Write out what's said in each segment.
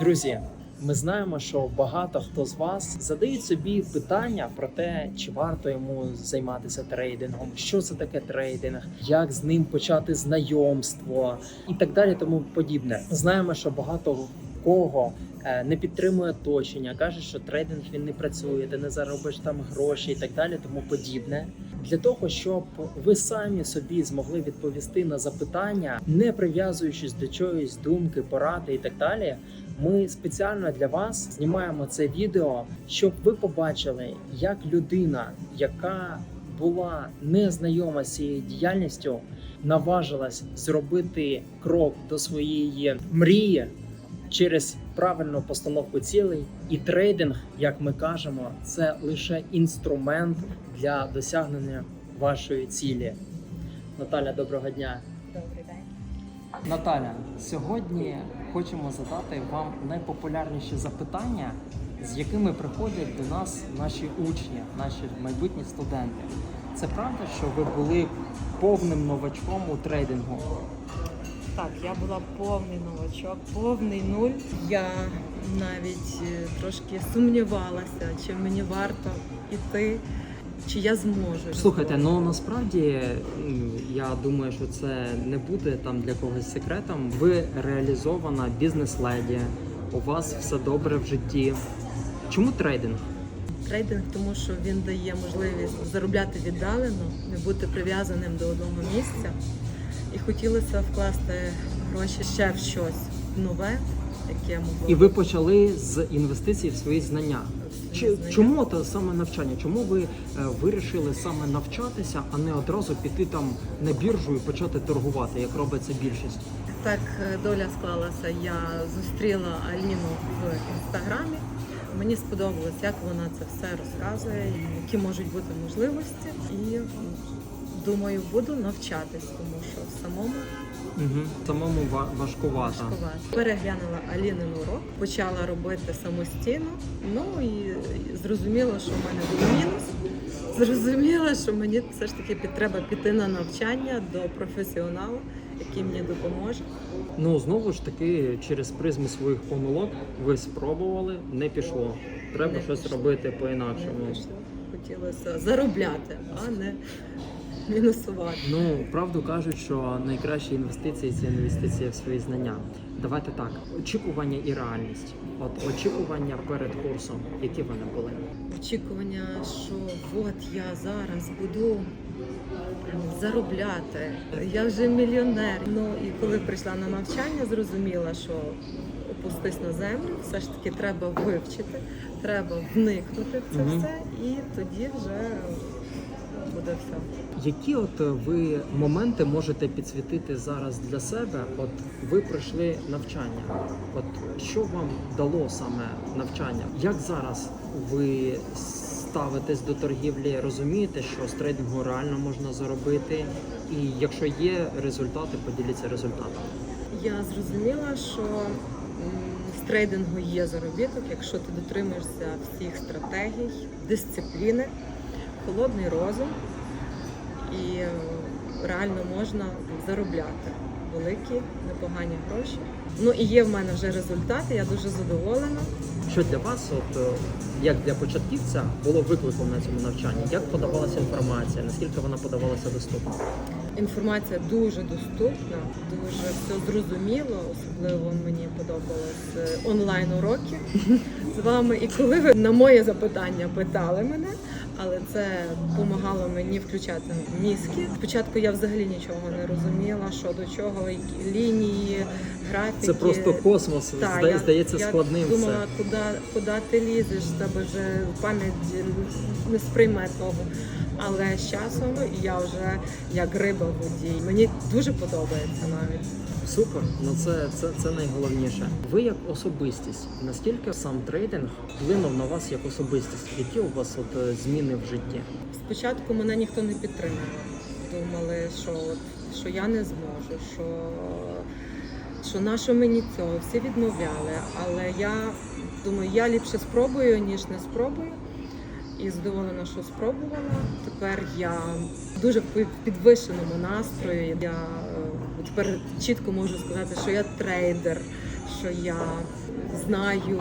Друзі, ми знаємо, що багато хто з вас задають собі питання про те, чи варто йому займатися трейдингом, що це таке трейдинг, як з ним почати знайомство і так далі, тому подібне. Знаємо, що багато кого е, не підтримує оточення, каже, що трейдинг він не працює, ти не заробиш там гроші і так далі, тому подібне. Для того щоб ви самі собі змогли відповісти на запитання, не прив'язуючись до чоїсь думки, поради і так далі. Ми спеціально для вас знімаємо це відео, щоб ви побачили, як людина, яка була незнайома з цією діяльністю, наважилась зробити крок до своєї мрії через правильну постановку цілей. І трейдинг, як ми кажемо, це лише інструмент для досягнення вашої цілі. Наталя, доброго дня. Добрий день. Наталя, сьогодні хочемо задати вам найпопулярніші запитання, з якими приходять до нас наші учні, наші майбутні студенти. Це правда, що ви були повним новачком у трейдингу? Так, я була повний новачок, повний нуль. Я навіть е, трошки сумнівалася, чи мені варто іти, чи я зможу. Слухайте, ну насправді я думаю, що це не буде там для когось секретом. Ви реалізована бізнес-леді, у вас все добре в житті. Чому трейдинг? трейдинг, тому що він дає можливість заробляти віддалено, не бути прив'язаним до одного місця. І хотілося вкласти гроші ще в щось нове, яке могло І ви почали з інвестицій в свої знання. Чому то саме навчання? Чому ви е, вирішили саме навчатися, а не одразу піти там на біржу і почати торгувати, як робить це більшість? Так е, доля склалася. Я зустріла Аліну в інстаграмі. Мені сподобалось, як вона це все розказує, які можуть бути можливості. І думаю, буду навчатись, тому що самому Угу. Самому ва- важкувато. важкувато. Переглянула Алінин урок, почала робити самостійно. Ну і зрозуміла, що в мене був мінус. Зрозуміла, що мені все ж таки під- треба піти на навчання до професіонала, який мені допоможе. Ну знову ж таки, через призму своїх помилок ви спробували, не пішло. Треба Не щось пішло. робити по-інакшому. пішло. Хотілося заробляти, а не мінусувати. Ну, правду кажуть, що найкращі інвестиції це інвестиція в свої знання. Давайте так, очікування і реальність. От очікування перед курсом, які вони були. Очікування, що от я зараз буду заробляти, я вже мільйонер. Ну і коли прийшла на навчання, зрозуміла, що опустись на землю, все ж таки треба вивчити, треба вникнути в це Мгм. все, і тоді вже буде все. Які от е, ви моменти можете підсвітити зараз для себе? От ви пройшли навчання. От що вам дало саме навчання? Як зараз ви ставитесь до торгівлі? Розумієте, що з трейдингу реально можна заробити? І якщо є результати, поділіться результатами. Я зрозуміла, що з трейдингу є заробіток, якщо ти дотримуєшся всіх стратегій, дисципліни, холодний розум, і е, реально можна заробляти великі, непогані гроші. Ну і є в мене вже результати, я дуже задоволена. Що для вас, от е, як для початківця, було викликом на цьому навчанні? Як подавалася інформація? Наскільки вона подавалася доступно? Інформація дуже доступна, дуже все зрозуміло. Особливо мені подобалось онлайн уроки з вами. І коли ви на моє запитання питали мене, але це допомагало мені включати мізки. Спочатку я взагалі нічого не розуміла, що до чого, які лінії, графіки. Це просто космос. Так, Здає- я- здається я складним думала, все. куди, куди ти лізеш, тебе вже пам'ять не сприйме того. Але з часом я вже як риба в воді. Мені дуже подобається навіть. Супер, ну це, це, це найголовніше. Ви як особистість, наскільки сам трейдинг вплинув на вас як особистість? Які у вас от е, зміни в житті? Спочатку мене ніхто не підтримував. Думали, що, от, що я не зможу, що, що на що мені цього, всі відмовляли. Але я думаю, я ліпше спробую, ніж не спробую. І задоволена, що спробувала. Тепер я дуже в підвищеному настрої. Я е, тепер чітко можу сказати, що я трейдер, що я знаю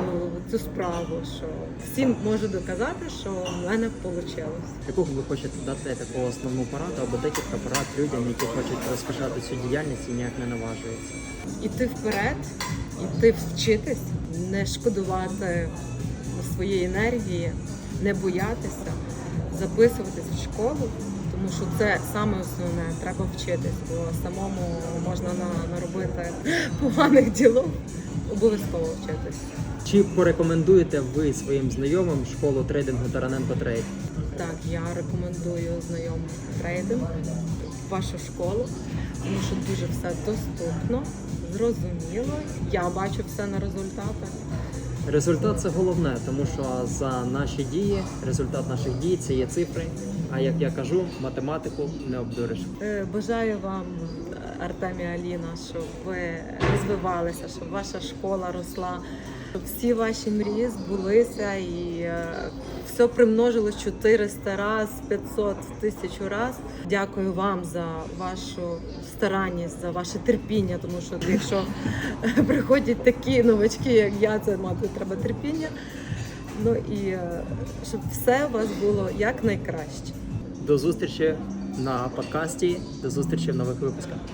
цю справу, що всім можу доказати, що в мене вийшло. Яку ви хочете дати таку основну пораду або декілька порад людям, які хочуть розпочати цю діяльність і ніяк не наважуються? Іти вперед, іти вчитись, не шкодувати своєї енергії, не боятися, записуватись в школу, тому що це саме основне. Треба вчитись, бо самому можна наробити поганих ділов. Обов'язково вчитись. Чи порекомендуєте ви своїм знайомим школу трейдингу Тараненко Трейд? Так, я рекомендую знайомим трейдинг, вашу школу, тому що дуже все доступно, зрозуміло. Я бачу все на результатах. Результат це головне, тому що за наші дії, результат наших дій це є цифри. А як я кажу, математику не обдуриш. Е, Бажаю вам, Артемі Аліна, щоб ви розвивалися, щоб ваша школа росла, щоб всі ваші мрії збулися і е, все примножилось 400 раз, 500 тисячу раз. Дякую вам за вашу старанність, за ваше терпіння, тому що якщо приходять такі новачки, як я, це мати треба терпіння. Ну і е, щоб все у вас було як найкраще. До зустрічі на подкасті, до зустрічі в нових випусках.